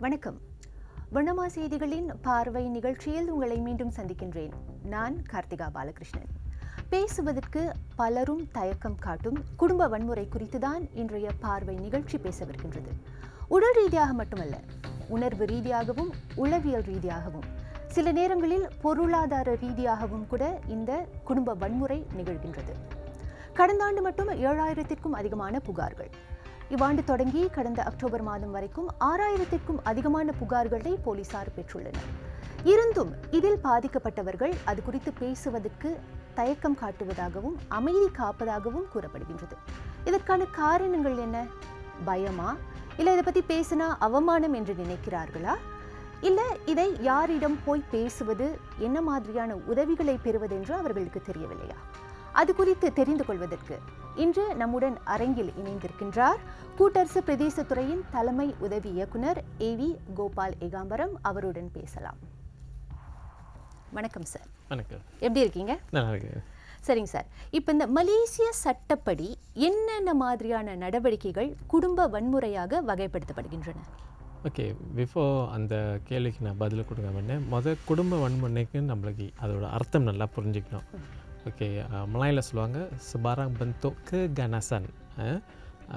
வணக்கம். வண்ணமா செய்திகளின் பார்வை நிகழ்ச்சியில் உங்களை மீண்டும் சந்திக்கின்றேன். நான் கார்த்திகா பாலகிருஷ்ணன். பேசுவதற்கு பலரும் தயக்கம் காட்டும் குடும்ப வன்முறை குறித்துதான் இன்றைய பார்வை நிகழ்ச்சி பேசவிருக்கின்றது. உடல் ரீதியாக மட்டுமல்ல உணர்வு ரீதியாகவும் உளவியல் ரீதியாகவும் சில நேரங்களில் பொருளாதார ரீதியாகவும் கூட இந்த குடும்ப வன்முறை நிகழ்கின்றது. கடந்த ஆண்டு மட்டும் ஏழாயிரத்திற்கும் அதிகமான புகார்கள். இவ்வாண்டு தொடங்கி கடந்த அக்டோபர் மாதம் வரைக்கும் ஆறாயிரத்திற்கும் அதிகமான புகார்களை போலீசார் பெற்றுள்ளனர். இருந்தும் இதில் பாதிக்கப்பட்டவர்கள் அது குறித்து பேசுவதற்கு தயக்கம் காட்டுவதாகவும் அமைதி காப்பதாகவும் கூறப்படுகின்றது. இதற்கான காரணங்கள் என்ன? பயமா? இல்லை இதை பற்றி பேசினா அவமானம் என்று நினைக்கிறார்களா? இல்லை இதை யாரிடம் போய் பேசுவது என்ன மாதிரியான உதவிகளை பெறுவதென்று அவர்களுக்கு தெரியவில்லையா? அது குறித்து தெரிந்து கொள்வதற்கு இன்று நம்முடன் அரங்கில் இணைந்திருக்கின்றார் கூட்டரசு பிரதேச துறையின் தலைமை உதவி இயக்குனர் ஏவி கோபால் ஏகாம்பரம். அவருடன் பேசலாம். வணக்கம் சார். வணக்கம். எப்படி இருக்கீங்க? நல்லா சரிங்க சார். இப்போ இந்த மலேசிய சட்டப்படி என்னென்ன மாதிரியான நடவடிக்கைகள் குடும்ப வன்முறையாக வகைப்படுத்தப்படுகின்றன? ஓகே பிஃபோர் அந்த கேள்விக்கு நான் பதில் கொடுக்க வேண்டேன் மொதல் குடும்ப வன்முறைக்கு நம்மளுக்கு அதோட அர்த்தம் நல்லா புரிஞ்சுக்கணும். ஓகே மலாயில் சொல்லுவாங்க sebarang bentuk keganasan eh,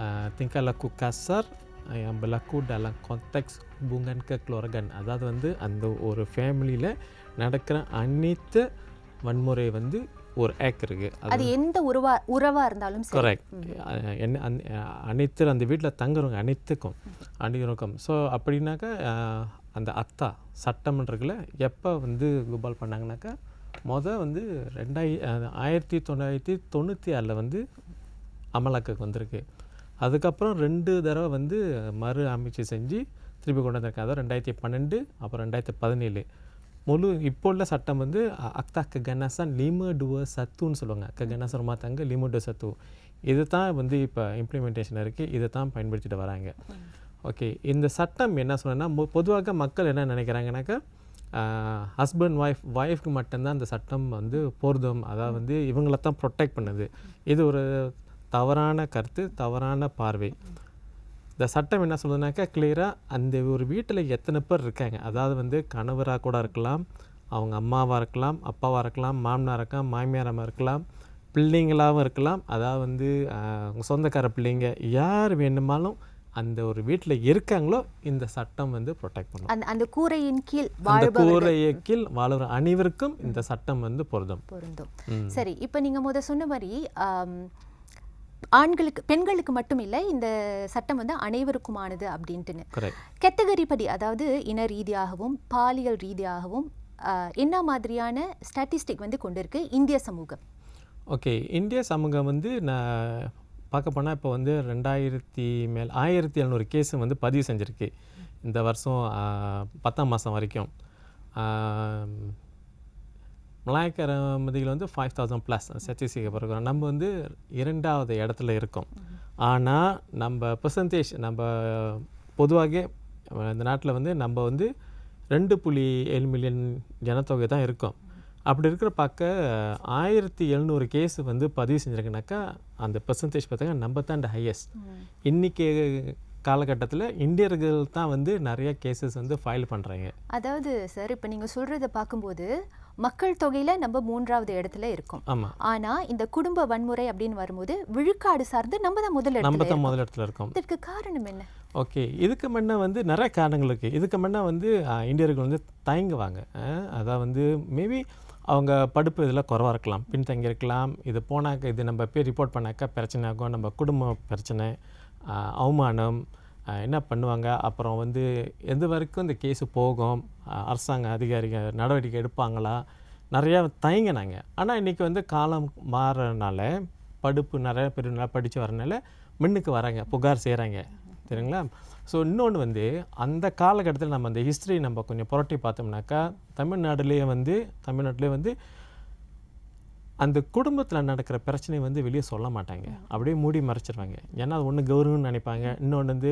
uh, tingkah laku kasar uh, yang berlaku dalam konteks hubungan kekeluargaan. அதாவது வந்து அந்த ஒரு ஃபேமிலியில் நடக்கிற அனைத்து வன்முறை வந்து ஒரு ஆக்ட் இருக்குது அது எந்த உறவா உறவா இருந்தாலும் கரெக்ட் என்ன அனைத்து அந்த வீட்டில் தங்குறவங்க அனைத்துக்கும் அனைவருக்கும். ஸோ அப்படின்னாக்கா அந்த அத்தா சட்டமன்றத்தில் எப்போ வந்து குபால் பண்ணாங்கனாக்கா மொதல் வந்து ரெண்டாயி ஆயிரத்தி தொள்ளாயிரத்தி தொண்ணூற்றி ஆறில் வந்து அமலாக்கக்கு வந்திருக்கு. அதுக்கப்புறம் ரெண்டு தடவை வந்து மறு அமைச்சு செஞ்சு திருப்பி கொண்டு வந்திருக்காங்க. அதாவது ரெண்டாயிரத்தி பன்னெண்டு அப்புறம் ரெண்டாயிரத்தி பதினேழு. முழு இப்போ உள்ள சட்டம் வந்து அக்தா ககனாசன் லிம டுவ சத்துன்னு சொல்லுவாங்க. ககனாசன் rumah tangga லிம டுவ சத்து. இது தான் வந்து இப்போ இம்ப்ளிமெண்டேஷன் இருக்குது இதை தான் பயன்படுத்திட்டு வராங்க. ஓகே. இந்த சட்டம் என்ன சொன்னா பொதுவாக மக்கள் என்ன நினைக்கிறாங்கனாக்கா ஹஸ்பண்ட் ஒய்ஃப் ஒய்ஃப்க்கு மட்டும்தான் அந்த சட்டம் வந்து பொருந்தும் அதாவது வந்து இவங்கள தான் ப்ரொடெக்ட் பண்ணுது. இது ஒரு தவறான கருத்து தவறான பார்வை. இந்த சட்டம் என்ன சொல்லுதுனாக்கா கிளியராக அந்த ஒரு வீட்டில் எத்தனை பேர் இருக்காங்க. அதாவது வந்து கணவராக கூட இருக்கலாம் அவங்க அம்மாவாக இருக்கலாம் அப்பாவாக இருக்கலாம் மாமனார் இருக்கலாம் மாமியாராக இருக்கலாம் பிள்ளைங்களாகவும் இருக்கலாம். அதாவது வந்து சொந்தக்கார பிள்ளைங்க யார் வேணுமாலும் அந்த ஒரு வீட்டில் இருக்காங்களோ இந்த சட்டம் வந்து ப்ரொடெக்ட் பண்ணும். அந்த அந்த கூரையின் கீழ் அந்த கூரையை கீழ் வாழ்கிற அனைவருக்கும் இந்த சட்டம் வந்து பொருந்தும். பொருந்தும். சரி இப்போ நீங்க முத சொன்ன மாதிரி ஆண்களுக்கு பெண்களுக்கு மட்டும் இல்லை இந்த சட்டம் வந்து அனைவருக்குமானது அப்படின்ட்டுன்னு. கேட்டகரி படி அதாவது இன ரீதியாகவும் பாலியல் ரீதியாகவும் என்ன மாதிரியான ஸ்டாட்டிஸ்டிக் வந்து கொண்டிருக்கு இந்திய சமூகம்? ஓகே இந்திய சமூகம் வந்து நான் பார்க்க போனால் இப்போ வந்து ரெண்டாயிரத்தி மேல் ஆயிரத்தி எழுநூறு கேஸு வந்து பதிவு செஞ்சுருக்கு. இந்த வருஷம் பத்தாம் மாதம் வரைக்கும். மலாயக்கரமதிகள் வந்து ஃபைவ் தௌசண்ட் ப்ளஸ் ஸ்டாட்டிஸ்டிக் பிறகு நம்ம வந்து இரண்டாவது இடத்துல இருக்கோம். ஆனால் நம்ம பர்சன்டேஜ் நம்ம பொதுவாக இந்த நாட்டில் வந்து நம்ம வந்து ரெண்டு புள்ளி ஏழு மில்லியன் ஜனத்தொகை தான் இருக்கோம். அப்படி இருக்கிற பார்க்க ஆயிரத்தி எழுநூறு கேஸ் வந்து பதிவு செஞ்சுருக்குனாக்கா அந்த பெர்சன்டேஜ் பார்த்தீங்கன்னா நம்ம தான் ஹையஸ்ட் இன்றைக்கி காலகட்டத்தில் இந்தியர்கள் தான் வந்து நிறைய கேசஸ் வந்து ஃபைல் பண்ணுறாங்க அதாவது சார் இப்போ நீங்க சொல்றத பார்க்கும்போது மக்கள் தொகையில நம்ம மூன்றாவது இடத்துல இருக்கோம். ஆமாம் ஆனா இந்த குடும்ப வன்முறை அப்படின்னு வரும்போது விழுக்காடு சார்ந்து நம்ம தான் முதல் நம்ம தான். முதல் இடத்துல இருக்கோம். இதற்கு காரணம் என்ன? ஓகே இதுக்கு முன்ன வந்து நிறைய காரணங்கள் இருக்குது இதுக்கு முன்ன வந்து இந்தியர்கள் வந்து தயங்குவாங்க. அதான் வந்து மேபி அவங்க படிப்பு இதில் குறவாக இருக்கலாம் பின்தங்கி இருக்கலாம் இது போனாக்க இது நம்ம போய் ரிப்போர்ட் பண்ணாக்கா பிரச்சனை ஆகும். நம்ம குடும்ப பிரச்சனை அவமானம் என்ன பண்ணுவாங்க? அப்புறம் வந்து எது வரைக்கும் இந்த கேஸு போகும்? அரசாங்க அதிகாரிகள் நடவடிக்கை எடுப்பாங்களா? நிறையா தயங்கினாங்க. ஆனால் இன்றைக்கி வந்து காலம் மாறனால படிப்பு நிறைய பேர் நல்லா படித்து வரனால முன்னுக்கு வராங்க புகார் செய்கிறாங்க சரிங்களா? ஸோ இன்னொன்று வந்து அந்த காலகட்டத்தில் நம்ம அந்த ஹிஸ்ட்ரி நம்ம கொஞ்சம் புரட்டி பார்த்தோம்னாக்கா தமிழ்நாடுலேயே வந்து தமிழ்நாட்டிலே வந்து அந்த குடும்பத்தில் நடக்கிற பிரச்சனை வந்து வெளியே சொல்ல மாட்டாங்க. அப்படியே மூடி மறைச்சிருவாங்க. ஏன்னா அது ஒன்று கௌரவம்னு நினைப்பாங்க. இன்னொன்று வந்து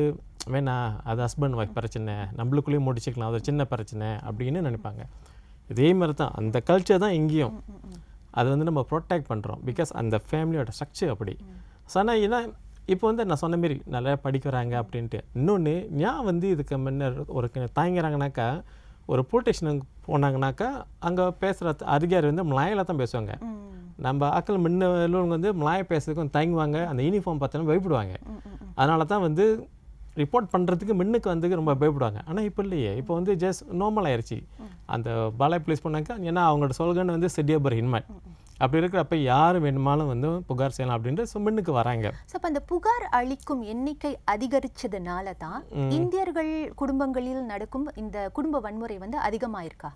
வேணாம் அது ஹஸ்பண்ட் ஒய்ஃப் பிரச்சனை நம்மளுக்குள்ளேயே முடிச்சுக்கலாம் அது சின்ன பிரச்சனை அப்படின்னு நினைப்பாங்க. இதே மாதிரி தான் அந்த கல்ச்சர் தான் இங்கேயும். அது வந்து நம்ம ப்ரொடெக்ட் பண்ணுறோம் பிகாஸ் அந்த ஃபேமிலியோட ஸ்ட்ரக்சர் அப்படி. ஸோ ஆனால் ஏன்னா இப்போ வந்து நான் சொன்ன மாரி நல்லா படிக்கிறாங்க அப்படின்ட்டு. இன்னொன்று ஏன் வந்து இதுக்கு முன்ன ஒரு க- தயங்குறாங்கனாக்கா ஒரு போலீஸ் ஸ்டேஷனுக்கு போனாங்கனாக்கா அங்கே பேசுகிற அதிகாரி வந்து மலாயில தான் பேசுவாங்க. நம்ம ஆக்கள் முன்ன உள்ளவங்க வந்து மலாய பேசுறதுக்கு தயங்குவாங்க அந்த யூனிஃபார்ம் பார்த்தோன்னா பயப்படுவாங்க. அதனால தான் வந்து ரிப்போர்ட் பண்ணுறதுக்கு முன்னுக்கு வந்து ரொம்ப பயப்படுவாங்க. ஆனால் இப்போ இல்லையே. இப்போ வந்து ஜஸ்ட் நார்மல் ஆயிடுச்சு அந்த பாலாய் ப்ளேஸ் பண்ணாக்கா ஏன்னா அவங்களோட சொல்கன்னு வந்து செடியபர் ஹின்மன் அப்படி இருக்கிறப்ப யார் வேணுமாலும் வந்து புகார் செய்யலாம் அப்படின்ட்டு so முன்னுக்கு வராங்க. ஸோ அப்போ அந்த புகார் அளிக்கும் எண்ணிக்கை அதிகரிச்சதுனால தான் இந்தியர்கள் குடும்பங்களில் நடக்கும் இந்த குடும்ப வன்முறை வந்து அதிகமாயிருக்கா?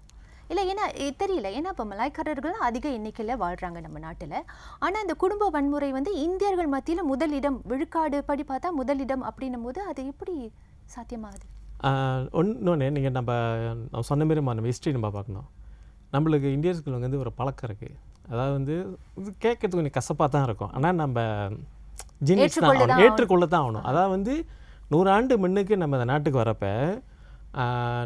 இல்லை ஏன்னா தெரியல. ஏன்னா இப்போ மலாய்க்காரர்கள் அதிக எண்ணிக்கையில் வாழ்கிறாங்க நம்ம நாட்டில். ஆனால் இந்த குடும்ப வன்முறை வந்து இந்தியர்கள் மத்தியில் முதலிடம் விழுக்காடு படி பார்த்தா முதலிடம் அப்படின்னும் போது அது எப்படி சாத்தியமாகுது? ஒன்று நீங்கள் நம்ம சொன்ன மாதிரி நம்ம ஹிஸ்ட்ரி நம்ம பார்க்கணும். நம்மளுக்கு இந்தியர்ஸ்க்கு வந்து ஒரு பழக்கம் இருக்குது அதாவது வந்து இது கேட்கறதுக்கு கொஞ்சம் கசப்பாக தான் இருக்கும். ஆனால் நம்ம ஜீனிக்ஸ் தான் ஆகணும். ஏற்றுக்கொள்ள தான் ஆகணும். அதாவது வந்து நூறு ஆண்டு முன்னுக்கு நம்ம இந்த நாட்டுக்கு வரப்ப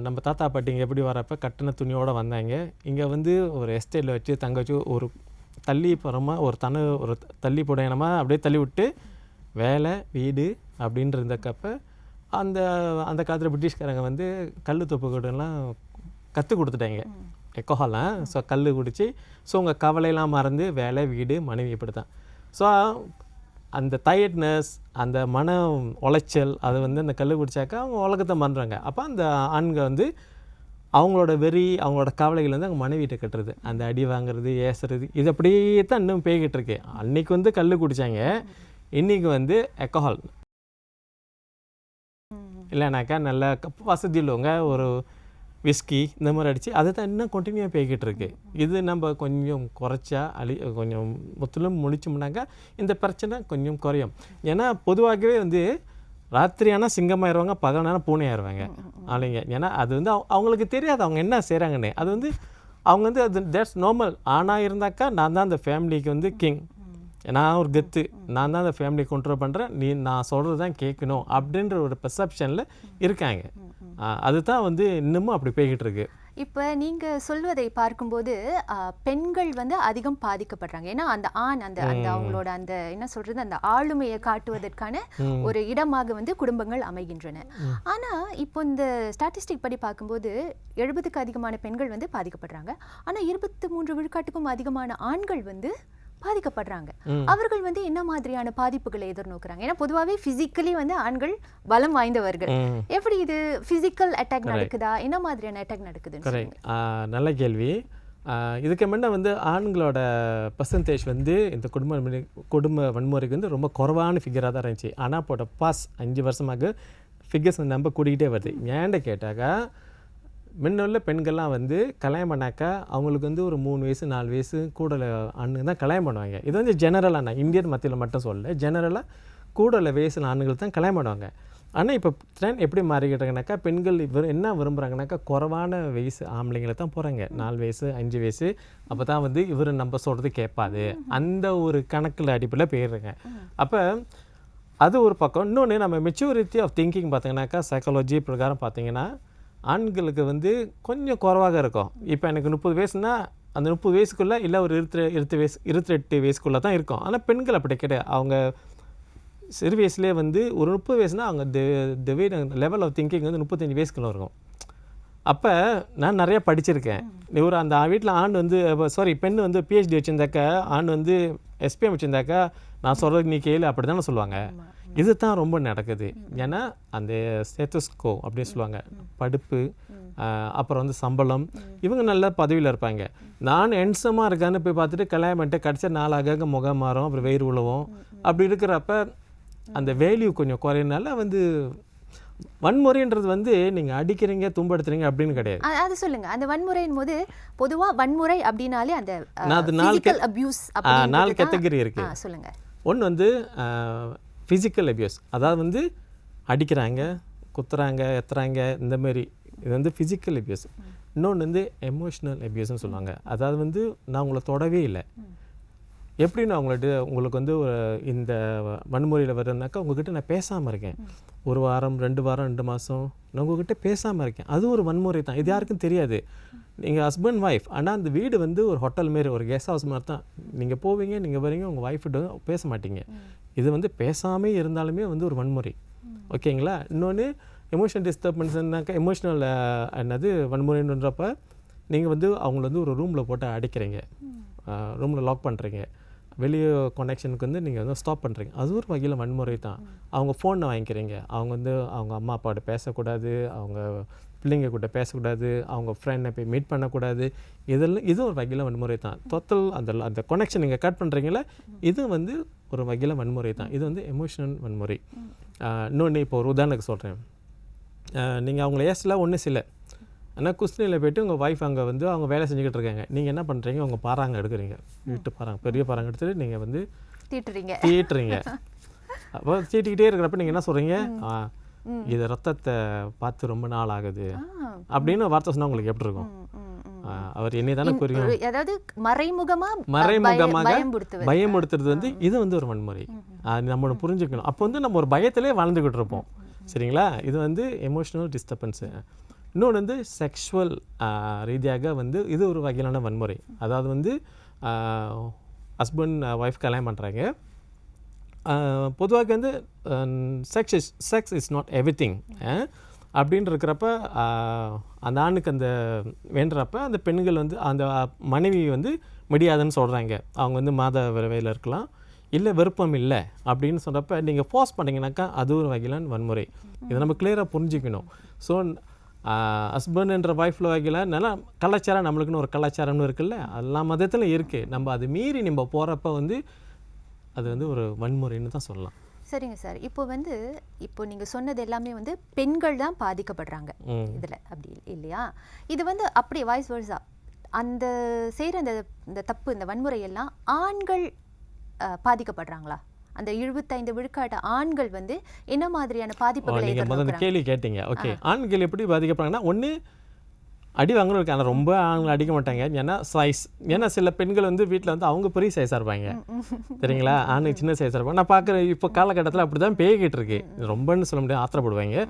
நம்ம தாத்தா பாட்டிங்க எப்படி வரப்ப கட்டின துணியோடு வந்தாங்க. இங்கே வந்து ஒரு எஸ்டேட்டில் வச்சு தங்க வச்சு ஒரு தள்ளி போகிறோமா ஒரு தன ஒரு தள்ளி போடையனமா அப்படியே தள்ளி விட்டு வேலை வீடு அப்படின்ற இருந்தக்கப்ப அந்த அந்த காலத்தில் பிரிட்டிஷ்காரங்க வந்து கல் தொப்புக்கூடெல்லாம் கற்றுக் கொடுத்துட்டாங்க எக்கோஹாலாம். ஸோ கல் குடிச்சு ஸோ உங்கள் கவலையெல்லாம் மறந்து வேலை வீடு மனைவி இப்படி தான் ஸோ அந்த டயர்ட்னஸ் அந்த மன உளைச்சல் அது வந்து அந்த கல் குடிச்சாக்கா அவங்க உலகத்தை மறந்துறாங்க அப்போ அந்த ஆண்கள் வந்து அவங்களோட வெறி அவங்களோட கவலைகள் வந்து அவங்க மனைவிட்ட கட்டுறது. அந்த அடி வாங்குறது ஏசுறது இது அப்படியே தான் இன்னும் பேய்கிட்டு இருக்கு. அன்னைக்கு வந்து கல் குடிச்சாங்க. இன்னைக்கு வந்து எக்கோஹால் இல்லைனாக்கா நல்ல கப் வசதி உள்ளவங்க ஒரு விஸ்கி இந்த மாதிரி அடித்து அதை தான் இன்னும் கண்டினியூவாக போய்கிட்டு இருக்கு. இது நம்ம கொஞ்சம் குறைச்சா அழி கொஞ்சம் முற்றிலும் முடிச்சோம்னாக்கா இந்த பிரச்சனை கொஞ்சம் குறையும். ஏன்னா பொதுவாகவே வந்து ராத்திரியானா சிங்கமாயிருவாங்க பகலானா பூனை ஆயிடுவாங்க ஆளுங்க. ஏன்னா அது வந்து அவங்களுக்கு தெரியாது அவங்க என்ன செய்கிறாங்கன்னு அது வந்து அவங்க வந்து அது தேட்ஸ் நார்மல் ஆணாக இருந்தாக்கா நான் தான் அந்த ஃபேமிலிக்கு வந்து கிங் நான் ஒரு கெத்து. நான் தான் அந்த ஃபேமிலியை கண்ட்ரோல் பண்ணுறேன் நீ நான் சொல்கிறது தான் கேட்கணும் அப்படின்ற ஒரு பெர்செப்ஷனில் இருக்காங்க. அதுதான் வந்து இன்னமும் அப்படி போய்கிட்டு இருக்கு இப்போ நீங்க சொல்வதை பார்க்கும்போது பெண்கள் வந்து அதிகம் பாதிக்கப்படுறாங்க. ஏன்னா அந்த ஆண் அந்த அந்த அவங்களோட அந்த என்ன சொல்றது அந்த ஆளுமையை காட்டுவதற்கான ஒரு இடமாக வந்து குடும்பங்கள் அமைகின்றன. ஆனா இப்போ இந்த ஸ்டாட்டிஸ்டிக் படி பார்க்கும்போது எழுபதுக்கு அதிகமான பெண்கள் வந்து பாதிக்கப்படுறாங்க. ஆனா இருபத்தி மூன்று விழுக்காட்டுக்கும் அதிகமான ஆண்கள் வந்து பாதிக்கப்படுறாங்க. அவர்கள் வந்து என்ன மாதிரியான பாதிப்புகளை எதிர்நோக்குறாங்க? ஏன்னா பொதுவாகவே பிசிக்கலி வந்து ஆண்கள் பலம் வாய்ந்தவர்கள். எப்படி இது பிசிக்கல் அட்டாக் நடக்குதா? என்ன மாதிரியான அட்டாக் நடக்குதுன்னு கரெக்ட் நல்ல கேள்வி. இதுக்கு முன்ன வந்து ஆண்களோட பர்சன்டேஜ் வந்து இந்த குடும்ப குடும்ப வன்முறைக்கு வந்து ரொம்ப குறைவான ஃபிகராக தான் இருந்துச்சு. ஆனால் போட்ட பாஸ் அஞ்சு வருஷமாக ஃபிகர்ஸ் நம்ம கூடிக்கிட்டே வருது. ஏன்ட கேட்டாக்கா முன்னுள்ள பெண்கள்லாம் வந்து கல்யாணம் பண்ணாக்கா அவங்களுக்கு வந்து ஒரு மூணு வயசு நாலு வயசு கூடல அண்ணு தான் கல்யாணம் பண்ணுவாங்க. இது வந்து ஜெனரலாக நான் இந்தியன் மத்தியில் மட்டும் சொல்ல ஜெனரலாக கூடல வயசில் ஆண்கள் தான் கல்யாணம் பண்ணுவாங்க. ஆனால் இப்போ ட்ரெண்ட் எப்படி மாறிக்கிட்டாங்கனாக்கா பெண்கள் இவர் என்ன விரும்புகிறாங்கனாக்கா குறைவான வயசு ஆம்பளைங்களை தான் போகிறாங்க நாலு வயசு அஞ்சு வயசு அப்போ தான் வந்து இவர் நம்ம சொல்கிறது கேட்பாது அந்த ஒரு கணக்கில் அடிப்பில் போயிடுறாங்க அப்போ அது ஒரு பக்கம். இன்னொன்று நம்ம மெச்சூரிட்டி ஆஃப் திங்கிங் பார்த்தீங்கன்னாக்கா சைக்காலஜி பிரகாரம் பார்த்தீங்கன்னா ஆண்களுக்கு வந்து கொஞ்சம் குறைவாக இருக்கும். இப்போ எனக்கு முப்பது வயசுனா அந்த முப்பது வயசுக்குள்ளே இல்லை ஒரு இருபத்தி இருபத்தி வயசு இருபத்தெட்டு வயசுக்குள்ளே தான் இருக்கும். ஆனால் பெண்கள் அப்படி கிடையாது. அவங்க சிறு வயசுலேயே வந்து ஒரு முப்பது வயசுனா அவங்க the way level of thinking வந்து முப்பத்தஞ்சு வயசுக்குள்ள இருக்கும். அப்போ நான் நிறைய படிச்சிருக்கேன். ஒரு அந்த வீட்டில் ஆண் வந்து சாரி பெண் வந்து பிஹெச்டி வச்சுருந்தாக்கா ஆண் வந்து எஸ்பிஎம் வச்சுருந்தாக்கா நான் சொல்கிறது நீ கேளு அப்படி தானே சொல்லுவாங்க இது தான் ரொம்ப நடக்குது. ஏன்னா அந்த ஸ்டேட்டஸ்கோ அப்படின்னு சொல்லுவாங்க. படிப்பு அப்புறம் வந்து சம்பளம். இவங்க நல்ல பதவியில் இருப்பாங்க. நான் என்சமாக இருக்கான்னு போய் பார்த்துட்டு கல்யாணம் பண்ணிட்டு கடைசியா நாளாக முகம் மாறும் அப்புறம் வயிறு உழவும். அப்படி இருக்கிறப்ப அந்த வேல்யூ கொஞ்சம் குறையனால வந்து வன்முறைன்றது வந்து நீங்கள் அடிக்கிறீங்க துன்படுத்துறீங்க அப்படின்னு கிடையாது. அது சொல்லுங்க. அந்த வன்முறையின் போது பொதுவா வன்முறை அப்படின்னாலே அந்த நான் அது நாலு அபியூஸ் நாலு கேட்டகரி இருக்கு. சொல்லுங்க. ஒன்று வந்து ஃபிசிக்கல் அபியூஸ் அதாவது வந்து அடிக்கிறாங்க குத்துறாங்க எத்துறாங்க இந்த மாதிரி இது வந்து ஃபிசிக்கல் அபியூஸ் இன்னொன்று வந்து எமோஷ்னல் அபியூஸ்னு சொல்லுவாங்க. அதாவது வந்து நான் உங்களை தொடவே இல்லை. எப்படி நான் உங்கள்ட்ட உங்களுக்கு வந்து ஒரு இந்த வன்முறையில் வருதுனாக்கா உங்ககிட்ட நான் பேசாமல் இருக்கேன். ஒரு வாரம் ரெண்டு வாரம் ரெண்டு மாதம் நான் உங்ககிட்ட பேசாமல் இருக்கேன். அது ஒரு வன்முறை தான். இது யாருக்கும் தெரியாது. நீங்கள் ஹஸ்பண்ட் ஒய்ஃப் ஆனால் அந்த வீடு வந்து ஒரு ஹோட்டல் மாரி ஒரு கெஸ்ட் ஹவுஸ் மாதிரி தான். நீங்கள் போவீங்க நீங்கள் வரீங்க உங்கள் ஒய்ஃப்கிட்ட பேச மாட்டீங்க. இது வந்து பேசாமே இருந்தாலுமே வந்து ஒரு வன்முறை. ஓகேங்களா? இன்னொன்று எமோஷனல் டிஸ்டர்பன்ஸ்னாக்கா எமோஷனல் என்னது வன்முறைன்றப்ப நீங்கள் வந்து அவங்கள வந்து ஒரு ரூமில் போட்டு அடைக்கிறீங்க. ரூமில் லாக் பண்ணுறீங்க வெளியே கனெக்ஷனுக்கு வந்து நீங்கள் வந்து ஸ்டாப் பண்ணுறீங்க அது ஒரு வகையில் வன்முறை தான். அவங்க ஃபோனை வாங்கிக்கிறீங்க. அவங்க வந்து அவங்க அம்மா அப்பாவோட பேசக்கூடாது. அவங்க பிள்ளைங்க கூட பேசக்கூடாது. அவங்க ஃப்ரெண்டை போய் மீட் பண்ணக்கூடாது. இதெல்லாம் இது ஒரு வகையில் வன்முறை தான். டோட்டல் அந்த அந்த கனெக்ஷன் நீங்கள் கட் பண்ணுறீங்களா இது வந்து ஒரு வகையில் வன்முறை தான். இது வந்து எமோஷனல் வன்முறை. இன்னொன்று இப்போ ஒரு உதாரணத்துக்கு சொல்கிறேன் நீங்கள் அவங்கள ஏசலாம் ஒன்றும் சில ஆனால் குஸ்தினியில் போயிட்டு உங்கள் ஒய்ஃப் அங்கே வந்து அவங்க வேலை செஞ்சுக்கிட்டு இருக்காங்க. நீங்கள் என்ன பண்ணுறீங்க உங்கள் பாறாங்க எடுக்கிறீங்க. வீட்டு பாறாங்க பெரிய பாறாங்க எடுத்துட்டு நீங்கள் வந்து தீட்டுறீங்க. தீட்டுறீங்க. அப்போ தீட்டிக்கிட்டே இருக்கிறப்ப நீங்கள் என்ன சொல்கிறீங்க இது ரத்தத்தை பார்த்து ரொம்ப நாள் ஆகுது. அப்படின்னு வார்த்தை சொன்னால் உங்களுக்கு எப்படி இருக்கும்? அவர் என்னை தானே புரியும் அதாவது மறைமுகமாக பயம்படுத்துவது. பயமுடுத்துறது வந்து இது வந்து ஒரு வன்முறை. அது நம்ம புரிஞ்சுக்கணும். அப்போ வந்து நம்ம ஒரு பயத்திலே வாழ்ந்துக்கிட்டு இருப்போம். சரிங்களா? இது வந்து எமோஷனல் டிஸ்டர்பன்ஸு இன்னொன்று வந்து செக்ஷுவல் ரீதியாக வந்து இது ஒரு வகையிலான வன்முறை. அதாவது வந்து ஹஸ்பண்ட் ஒய்ஃப் கல்யாணம் பண்ணுறாங்க பொதுவாக வந்து sex is sex is not everything அப்படின்னு இருக்கிறப்ப அந்த ஆணுக்கு அந்த வேண்டுறப்ப அந்த பெண்கள் வந்து அந்த மனைவி வந்து முடியாதுன்னு சொல்கிறாங்க அவங்க வந்து மாத விரைவில் இருக்கலாம். இல்லை விருப்பம் இல்லை அப்படின்னு சொல்கிறப்ப நீங்கள் ஃபோர்ஸ் பண்ணிங்கனாக்கா அது ஒரு வகையிலான வன்முறை. இதை நம்ம கிளியராக புரிஞ்சுக்கணும். ஸோ ஹஸ்பண்ட் என்ற ஒய்ஃபில் வகையில் நல்லா கலாச்சாரம் நம்மளுக்குன்னு ஒரு கலாச்சாரம்னு இருக்குல்ல. எல்லா மதத்திலும் இருக்குது நம்ம அது மீறி நம்ம போகிறப்ப வந்து அது வந்து ஒரு வன்முறைன்னு தான் சொல்லலாம். சரிங்க சார். இப்போ வந்து இப்போ நீங்க சொன்னது எல்லாமே வந்து பெண்கள் தான் பாதிக்கப்படுறாங்க. இதுல அப்படி இல்ல- இல்லையா? இது வந்து அப்படி வாய்ஸ் வேர்ஸா அந்த செய்யற அந்த இந்த தப்பு இந்த வன்முறை எல்லாம் ஆண்கள் பாதிக்கப்படுறாங்களா? அந்த எழுபத்தைந்து விழுக்காட்டு ஆண்கள் வந்து என்ன மாதிரியான பாதிப்புகளை எதிர்நோக்குறாங்க? கேள்வி கேட்டீங்க. ஓகே ஆண்கள் எப்படி பாதிக்கப்படுறாங்கன்னா ஒன்று அடி வாங்கணும் இருக்கு ஆனால் ரொம்ப ஆண்கள் அடிக்க மாட்டாங்க. ஏன்னா சைஸ் ஏன்னா சில பெண்கள் வந்து வீட்டில் வந்து அவங்க பெரிய சைஸாக இருப்பாங்க. சரிங்களா ஆணுக்கு சின்ன சைஸாக இருப்பாங்க. நான் பார்க்குற இப்போ காலகட்டத்தில் அப்படி தான் பேய்கிட்டு இருக்கு. ரொம்பன்னு சொல்ல முடியாது ஆத்திரப்படுவாங்க.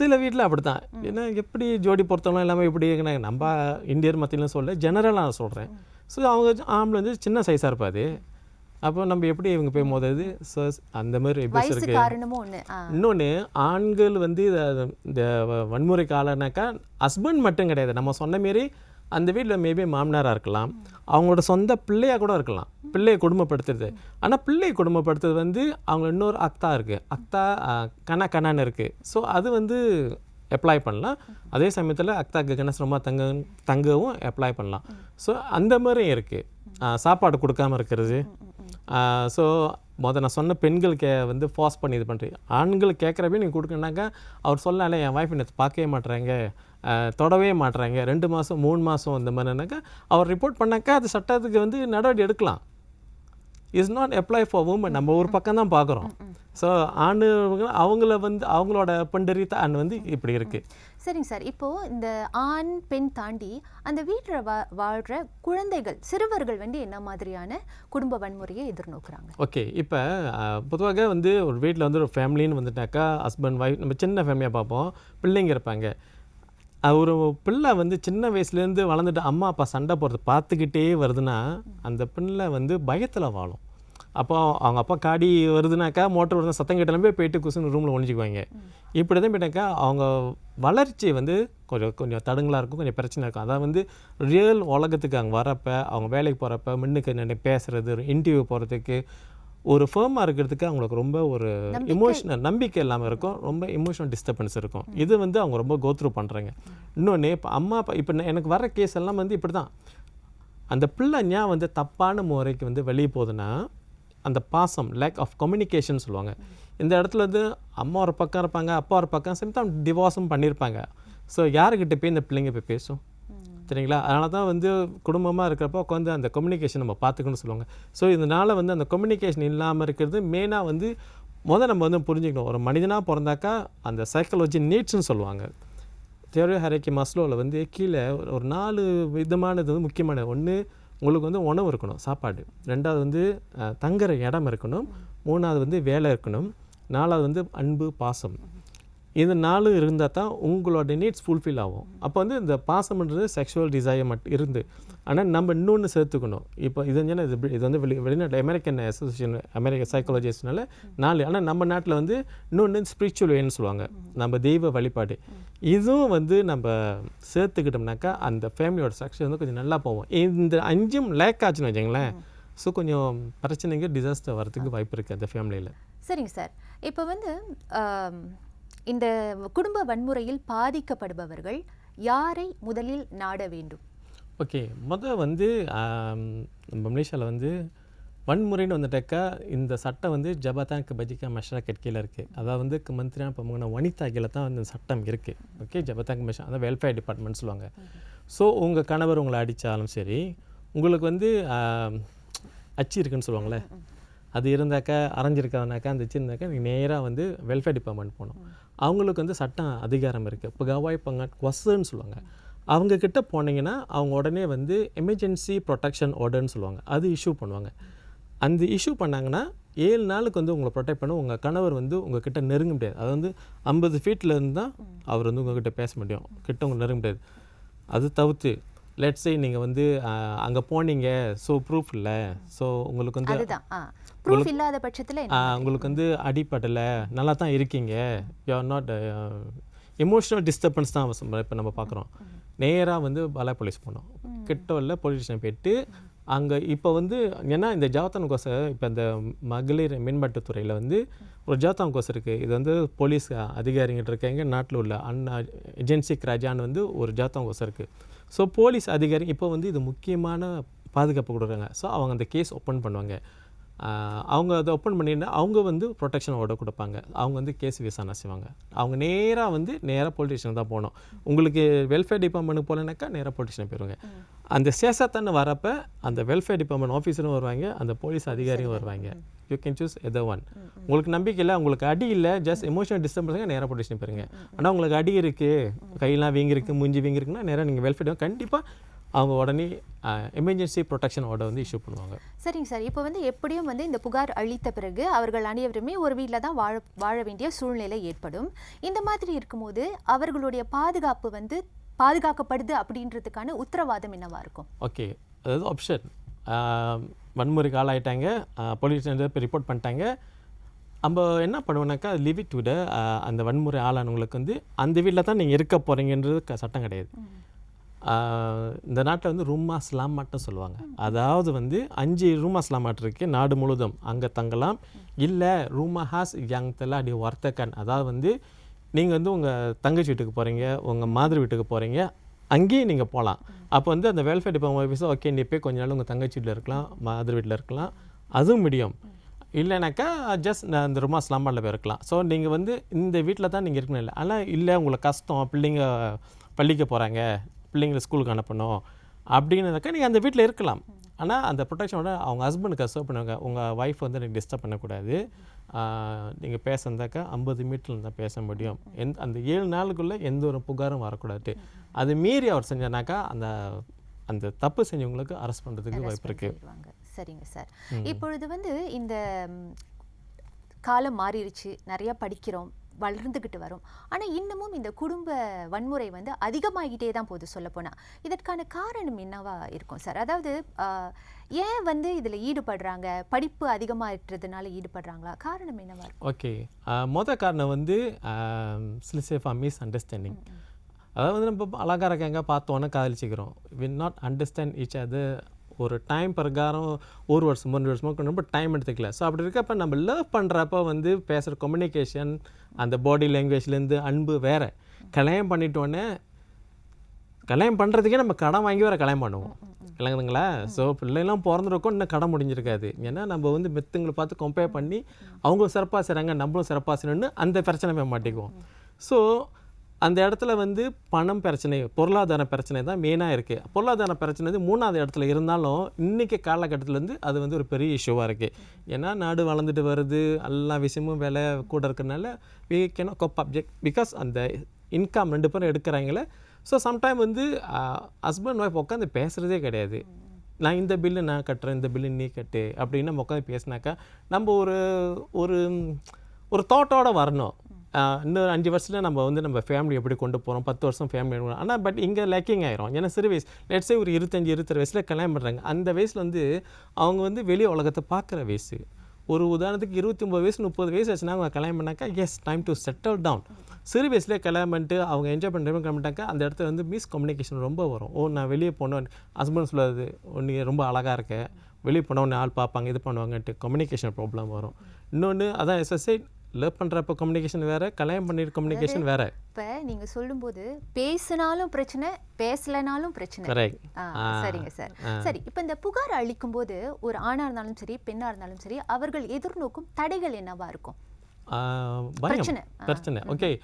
சில வீட்டில் அப்படி தான் ஏன்னா எப்படி ஜோடி பொருத்தம்லாம் இல்லாமல் எப்படி இருக்குன்னா நம்ம இந்தியர் மத்தியிலும் சொல்ல ஜெனரலாக நான் சொல்கிறேன் ஸோ அவங்க ஆம்பளை வந்து சின்ன சைஸாக இருப்பாது அப்போ நம்ம எப்படி இவங்க போய் மோதுறது ஸோ அந்த மாதிரி எபிஸ் இருக்கு இன்னொன்று ஆண்கள் வந்து இந்த வன்முறை காலனாக்கா ஹஸ்பண்ட் மட்டும் கிடையாது. நம்ம சொன்ன மாரி அந்த வீட்டில் மேபி மாமனாராக இருக்கலாம். அவங்களோட சொந்த பிள்ளையாக கூட இருக்கலாம். பிள்ளையை குடும்பப்படுத்துறது. ஆனால் பிள்ளையை குடும்பப்படுத்துறது வந்து அவங்க இன்னொரு அக்தா இருக்குது அக்தா அஹ், கனா கனான்னு இருக்குது ஸோ அது வந்து அப்ளை பண்ணலாம். அதே சமயத்தில் அக்தாக்கு கணசரமாக தங்க தங்கவும் அப்ளை பண்ணலாம். ஸோ அந்த மாதிரியும் இருக்குது சாப்பாடு கொடுக்காம இருக்கிறது. ஸோ முத நான் சொன்ன பெண்கள் கே வந்து ஃபாஸ் பண்ணி இது பண்ணுறீங்க ஆண்கள் கேட்குறப்ப நீங்கள் கொடுக்கணுனாக்கா அவர் சொல்லல என் ஒய்ஃப் என்னை பார்க்கவே மாட்றாங்க. தொடவே மாட்றாங்க. ரெண்டு மாதம் மூணு மாதம் இந்த மாதிரினாக்கா அவர் ரிப்போர்ட் பண்ணாக்கா அது சட்டத்துக்கு வந்து நடவடிக்கை எடுக்கலாம். Is not apply for woman நம்ம ஒரு பக்கம் தான் பார்க்குறோம். ஸோ ஆணுங்க அவங்கள வந்து அவங்களோட பண்டரி தான் வந்து இப்படி இருக்குது சரிங்க சார். இப்போ இந்த ஆண் பெண் தாண்டி அந்த வீட்டில் வா வாழ்ற குழந்தைகள் சிறுவர்கள் வந்து என்ன மாதிரியான குடும்ப வன்முறையை எதிர்நோக்குறாங்க? ஓகே. இப்போ பொதுவாக வந்து ஒரு வீட்டில் வந்து ஒரு ஃபேமிலின்னு வந்துட்டாக்கா ஹஸ்பண்ட் ஒய்ஃப் நம்ம சின்ன ஃபேமிலியாக பார்ப்போம். பிள்ளைங்க இருப்பாங்க. ஒரு பிள்ளை வந்து சின்ன வயசுலேருந்து வளர்ந்துட்டு அம்மா அப்பா சண்டை போடுறது பார்த்துக்கிட்டே வருதுன்னா அந்த பிள்ளை வந்து பயத்தில் வாழும். அப்போ அவங்க அப்பா காடி வருதுனாக்கா மோட்டர் வருது சத்தம் கேட்டாலுமே போயிட்டு குசுன்னு ரூமில் ஒழிஞ்சிக்குவாங்க இப்படி தான் போயிட்டாக்கா அவங்க வளர்ச்சி வந்து கொஞ்சம் கொஞ்சம் தடுங்களாக இருக்கும் கொஞ்சம் பிரச்சனை இருக்கும். அதாவது வந்து ரியல் உலகத்துக்கு அங்கே வரப்ப அவங்க வேலைக்கு போகிறப்ப முன்னுக்கு நின்று பேசுறது ஒரு இன்டர்வியூ போகிறதுக்கு ஒரு ஃபேமாக இருக்கிறதுக்கு அவங்களுக்கு ரொம்ப ஒரு எமோஷனல் நம்பிக்கை இல்லாமல் இருக்கும். ரொம்ப எமோஷனல் டிஸ்டர்பன்ஸ் இருக்கும். இது வந்து அவங்க ரொம்ப கோத்ரூ பண்ணுறாங்க இன்னொன்று இப்போ அம்மா அப்பா இப்போ எனக்கு வர கேஸ் எல்லாம் வந்து இப்படி தான் அந்த பிள்ளை ஞான் வந்து தப்பான முறைக்கு வந்து வெளியே போகுதுன்னா அந்த பாசம் லேக் ஆஃப் கம்யூனிகேஷன் சொல்லுவாங்க. இந்த இடத்துல வந்து அம்மா ஒரு பக்கம் இருப்பாங்க அப்பா ஒரு பக்கம் சிம்டம் டிவோர்ஸும் பண்ணியிருப்பாங்க ஸோ யாருக்கிட்ட போய் இந்த பிள்ளைங்க போய் பேசும்? சரிங்களா? அதனால தான் வந்து குடும்பமாக இருக்கிறப்ப உட்காந்து அந்த கம்யூனிகேஷன் நம்ம பார்த்துக்கணும்னு சொல்லுவாங்க. ஸோ இதனால் வந்து அந்த கம்யூனிகேஷன் இல்லாமல் இருக்கிறது மெயினாக வந்து முதல் நம்ம வந்து புரிஞ்சுக்கணும். ஒரு மனிதனாக பிறந்தாக்கா அந்த சைக்காலஜி நீட்ஸ்னு சொல்லுவாங்க. தேவையோ ஹரக்கி மஸ்லோவில் வந்து கீழே ஒரு- நாலு விதமானது வந்து முக்கியமானது. ஒன்று உங்களுக்கு வந்து உணவு இருக்கணும் சாப்பாடு. ரெண்டாவது வந்து தங்குற இடம் இருக்கணும். மூணாவது வந்து வேலை இருக்கணும். நாலாவது வந்து அன்பு பாசம். இது நாலு இருந்தால் தான் உங்களோட நீட்ஸ் ஃபுல்ஃபில் ஆகும். அப்போ வந்து இந்த பாசம்ன்றது செக்ஷுவல் டிசைர் மட்டும் இருந்து ஆனால் நம்ம இன்னொன்று சேர்த்துக்கணும். இப்போ இது வந்து இது இது வந்து வெளி வெளிநாட்டு அமெரிக்கன் அசோசியேஷன் அமெரிக்க சைக்காலஜிஸ்ட்னால நாலு ஆனால் நம்ம நாட்டில் வந்து இன்னொன்று ஸ்பிரிச்சுவல் வேன்னு சொல்லுவாங்க. நம்ம தெய்வ வழிபாடு. இதுவும் வந்து நம்ம சேர்த்துக்கிட்டோம்னாக்கா அந்த ஃபேமிலியோட சக்ஸஸ் வந்து கொஞ்சம் நல்லா போகும். இந்த அஞ்சும் லேக் ஆச்சுன்னு வச்சுங்களேன் ஸோ கொஞ்சம் பிரச்சனைங்க டிசாஸ்டர் வரதுக்கு வாய்ப்பு இருக்குது அந்த ஃபேமிலியில் சரிங்க சார். இப்போ வந்து இந்த குடும்ப வன்முறையில் பாதிக்கப்படுபவர்கள் யாரை முதலில் நாட வேண்டும்? ஓகே. மொதல் வந்து நம்ம மலேசியாவில் வந்து வன்முறைன்னு வந்துட்டாக்கா இந்த சட்டம் வந்து ஜபதான் பஜிகா மஷரா கீழே இருக்குது அதாவது வந்து மந்திரியான இப்போ வனிதா கீழே தான் இந்த சட்டம் இருக்குது ஓகே ஜபதாங் மஷா அதான் வெல்ஃபேர் டிபார்ட்மெண்ட் சொல்லுவாங்க. ஸோ உங்கள் கணவர் உங்களை அடித்தாலும் சரி உங்களுக்கு வந்து அச்சு இருக்குன்னு சொல்லுவாங்களே அது இருந்தாக்கா அரைஞ்சிருக்கானாக்கா அந்த அச்சு இருந்தாக்கா நீங்கள் நேராக வந்து வெல்ஃபேர் டிபார்ட்மெண்ட் போகணும். அவங்களுக்கு வந்து சட்டம் அதிகாரம் இருக்குது இப்போ கவாய் பங்காட் கொசுன்னு சொல்லுவாங்க. அவங்க கிட்ட போனீங்கன்னா அவங்க உடனே வந்து எமர்ஜென்சி ப்ரொடெக்ஷன் ஆர்டர்னு சொல்லுவாங்க. அது இஷ்யூ பண்ணுவாங்க. அந்த இஷ்யூ பண்ணாங்கன்னா ஏழு நாளுக்கு வந்து உங்களை ப்ரொடெக்ட் பண்ண உங்கள் கணவர் வந்து உங்ககிட்ட நெருங்க முடியாது. அது வந்து ஐம்பது ஃபீட்டில் இருந்து தான் அவர் வந்து உங்ககிட்ட பேச முடியும். கிட்ட உங்களை நெருங்க முடியாது. அது தவிர்த்து லெட்ஸே நீங்கள் வந்து அங்கே போனீங்க ஸோ ப்ரூஃப் இல்லை. ஸோ உங்களுக்கு வந்து ப்ரூஃப் இல்லாத பட்சத்தில் உங்களுக்கு வந்து அடிப்படலை நல்லா தான் இருக்கீங்க you are not emotional disturbance தான் இப்போ நம்ம பார்க்குறோம் நேராக வந்து பலா போலீஸ் போனோம். கிட்டவில் போலீஸ் ஸ்டேஷன் போயிட்டு அங்கே இப்போ வந்து ஏன்னா இந்த ஜாவத்தான் கோசை இப்போ இந்த மகளிர் மேம்பாட்டுத்துறையில் வந்து ஒரு ஜாவத்தான் கோஸ் இருக்குது இது வந்து போலீஸ் அதிகாரிங்கிட்ட இருக்காங்க. நாட்டில் உள்ள அண்ணா ஏஜென்சி கிராஜான்னு வந்து ஒரு ஜாவத்தான் கோஸ் இருக்குது ஸோ போலீஸ் அதிகாரி இப்போ வந்து இது முக்கியமான பாதுகாப்பு கொடுக்குறாங்க. ஸோ அவங்க அந்த கேஸ் ஓப்பன் பண்ணுவாங்க. அவங்க அதை ஓப்பன் பண்ணினா அவங்க வந்து ப்ரொடெக்ஷன் ஆர்டர் கொடுப்பாங்க. அவங்க வந்து கேஸ் விசாரணை செய்வாங்க. அவங்க நேராக வந்து நேராக போலீஸ் ஸ்டேஷன் தான் போகணும். உங்களுக்கு வெல்ஃபேர் டிபார்ட்மெண்ட்டுக்கு போகலனாக்கா நேராக போலீஸ் ஸ்டேஷன் போயிருவாங்க. அந்த சேஷத்தான்னு வரப்போ அந்த வெல்ஃபேர் டிபார்ட்மெண்ட் ஆஃபீஸரும் வருவாங்க அந்த போலீஸ் அதிகாரியும் வருவாங்க. யூ கேன் சூஸ் எதோ ஒன் உங்களுக்கு நம்பிக்கை இல்லை உங்களுக்கு அடி இல்லை ஜஸ்ட் எமோஷனல் டிஸ்டர்பன்ஸ் நேராக போலீஸ் ஸ்டேஷன் போயிருங்க. ஆனால் உங்களுக்கு அடி இருக்குது கையெல்லாம் வீங்கிருக்கு மூஞ்சி வீங்கிருக்குன்னா நேராக நீங்கள் வெல்ஃபேர் கண்டிப்பாக அவங்க உடனே எமர்ஜென்சி ப்ரொடெக்ஷன் ஆர்டர் வந்து இஷ்யூ பண்ணுவாங்க. சரிங்க சார். இப்போ வந்து எப்படியும் வந்து இந்த புகார் அளித்த பிறகு அவர்கள் அனைவருமே ஒரு வீட்டில் தான் வாழ வாழ வேண்டிய சூழ்நிலை ஏற்படும். இந்த மாதிரி இருக்கும்போது அவர்களுடைய பாதுகாப்பு வந்து பாதுகாக்கப்படுது அப்படின்றதுக்கான உத்தரவாதம் என்னவா இருக்கும்? ஓகே. அதாவது ஆப்ஷன் வன்முறைக்கு ஆளாயிட்டாங்க போலீஸ் ரிப்போர்ட் பண்ணிட்டாங்க. நம்ம என்ன பண்ணுவோம்னாக்கா லிவ் இட் விட அந்த வன்முறை ஆளானவங்களுக்கு வந்து அந்த வீட்டில் தான் நீங்கள் இருக்க போகிறீங்கன்றது சட்டம் கிடையாது. இந்த நாட்டில் வந்து ரூமா ஸ்லாமாட்டம் சொல்லுவாங்க. அதாவது வந்து அஞ்சு ரூமா ஸ்லாமாட் இருக்கு நாடு முழுதும். அங்கே தங்கலாம். இல்லை ரூமா ஹாஸ் யங் தெல்லாம் அடி வர்த்தகன் அதாவது வந்து நீங்கள் வந்து உங்கள் தங்கச்சி வீட்டுக்கு போகிறீங்க உங்கள் மாதிரி வீட்டுக்கு போகிறீங்க அங்கேயும் நீங்கள் போகலாம் அப்போ வந்து அந்த வெல்ஃபேர் டிபார்ட்மெண்ட் ஆஃபீஸாக ஓகே நீ போய் கொஞ்ச நாள் உங்கள் தங்கச்சி வீட்டில் இருக்கலாம் மாதிரி வீட்டில் இருக்கலாம். அதுவும் முடியும். இல்லைனாக்கா ஜஸ்ட் நான் இந்த ரூமா ஸ்லாமாட்டில் போய் இருக்கலாம். ஸோ நீங்கள் வந்து இந்த வீட்டில் தான் நீங்கள் இருக்கணும் இல்லை. ஆனால் இல்லை உங்களுக்கு கஷ்டம் பிள்ளைங்க பள்ளிக்கு போகிறாங்க பிள்ளைங்களை ஸ்கூலுக்கு அனுப்பணும் அப்படின்னாக்கா நீங்கள் அந்த வீட்டில் இருக்கலாம். ஆனால் அந்த ப்ரொடெக்ஷனோட அவங்க ஹஸ்பண்டுக்கு அசர்வ் பண்ணுவாங்க. உங்கள் ஒய்ஃப் வந்து எனக்கு டிஸ்டர்ப் பண்ணக்கூடாது. நீங்கள் பேசுறதாக்கா ஐம்பது மீட்டரில் தான் பேச முடியும். எந்த அந்த ஏழு நாளுக்குள்ளே எந்த ஒரு புகாரும் வரக்கூடாது. அது மீறி அவர் செஞ்சனாக்கா அந்த அந்த தப்பு செஞ்சவங்களுக்கு அரெஸ்ட் பண்ணுறதுக்கு வாய்ப்பு இருக்குது சரிங்க சார். இப்பொழுது வந்து இந்த காலம் மாறிடுச்சு நிறைய படிக்கிறோம். வளர்ந்துக்கிட்டு வரோம். ஆனால் இன்னமும் இந்த குடும்ப வன்முறை வந்து அதிகமாகிட்டே தான் போகுது சொல்லப்போனால் இதற்கான காரணம் என்னவா இருக்கும் சார்? அதாவது ஏன் வந்து இதில் ஈடுபடுறாங்க? படிப்பு அதிகமாகிட்டதுனால ஈடுபடுறாங்களா? காரணம் என்னவா இருக்கும்? ஓகே. மொதல் காரணம் வந்து சிலிசேஃபா மிஸ் அண்டர்ஸ்டாண்டிங். அதாவது வந்து நம்ம அழகாக இருக்காங்க பார்த்தோன்னே காதலிச்சிக்கிறோம். வில் நாட் அண்டர்ஸ்டாண்ட் ஈச் அது ஒரு டைம் பிரகாரம் ஒரு வருஷம் மூணு வருஷமோ ரொம்ப டைம் எடுத்துக்கல. ஸோ அப்படி இருக்கப்ப நம்ம லவ் பண்ணுறப்ப வந்து பேசுகிற கம்யூனிகேஷன் அந்த பாடி லாங்குவேஜ்லேருந்து அன்பு வேறு. கல்யாணம் பண்ணிட்டோன்னே கல்யாணம் பண்ணுறதுக்கே நம்ம கடன் வாங்கி வர கல்யாணம் பண்ணுவோம். இல்லைங்களா ஸோ பிள்ளைலாம் பிறந்திருக்கோம் இன்னும் கடன் முடிஞ்சிருக்காது. ஏன்னா நம்ம வந்து மெத்துங்களை பார்த்து கம்பேர் பண்ணி அவங்களும் சிறப்பாக செய்கிறாங்க நம்மளும் சிறப்பாக செய்யணும்னு அந்த பிரச்சனை மாட்டிக்குவோம். ஸோ அந்த இடத்துல வந்து பணம் பிரச்சனை பொருளாதார பிரச்சனை தான் மெயினாக இருக்குது பொருளாதார பிரச்சனை வந்து மூணாவது இடத்துல இருந்தாலும் இன்றைக்கி காலகட்டத்தில் வந்து அது வந்து ஒரு பெரிய இஷ்யூவாக இருக்குது ஏன்னா நாடு வளர்ந்துட்டு வருது எல்லா விஷயமும் விலை கூட இருக்கிறனால we cannot cope object because அந்த இன்கம் ரெண்டு பேரும் எடுக்கிறாங்களே. ஸோ சம்டைம் வந்து ஹஸ்பண்ட் ஒய்ஃப் உட்காந்து பேசுகிறதே கிடையாது. நான் இந்த பில்லு நான் கட்டுறேன் இந்த பில்லு நீ கட்டு அப்படின்னு நம்ம உட்காந்து பேசினாக்கா நம்ம ஒரு ஒரு ஒரு தாட்டோட வரணும். இன்னொரு அஞ்சு வருஷத்தில் நம்ம வந்து நம்ம ஃபேமிலி எப்படி கொண்டு போகிறோம் பத்து வருஷம் ஃபேமிலி ஆனால் பட் இங்கே லேக்கிங் ஆயிரும். ஏன்னா சிறு வயசு லெட்ஸே ஒரு இருபத்தஞ்சி இருபத்தாறு வயசில் கல்யாணம் பண்ணுறாங்க அந்த வயசில் வந்து அவங்க வந்து வெளி உலகத்தை பார்க்குற வயசு. ஒரு உதாரணத்துக்கு இருபத்தி ஒம்பது வயசு முப்பது வயசு ஆச்சுன்னா அவங்க கல்யாணம் பண்ணாக்கா it's time to settle down சிறு வயசுலேயே கல்யாணம் பண்ணிட்டு அவங்க என்ஜாய் பண்ணுற கல்யாணம் அந்த இடத்துல வந்து மிஸ் கம்யூனிகேஷன் ரொம்ப வரும். ஓ நான் வெளியே போனோம் ஹஸ்பண்ட் சொல்லாது ஒன்று ரொம்ப அழகாக இருக்க. வெளியே போனால் ஆள் பார்ப்பாங்க இது பண்ணுவாங்கன்ட்டு. கம்யூனிகேஷன் ப்ராப்ளம் வரும். இன்னொன்று அதான் எஸ்எஸ்ஐ லவ் பண்ணுறப்ப கம்யூனிகேஷன் வேறு கல்யாணம் பண்ணிட்டு கம்யூனிகேஷன் வேறு. இப்ப நீங்க சொல்லும்போது பேசினாலும் பிரச்சனை பேசலனாலும் பிரச்சனை. சரிங்க சார். சரி இப்போ இந்த புகார் அளிக்கும் போது ஒரு ஆணா இருந்தாலும் சரி பெண்ணா இருந்தாலும் சரி அவர்கள் எதிர்நோக்கும் தடைகள் என்னவா இருக்கும்? பிரச்சனை. பிரச்சனை. ஓகே.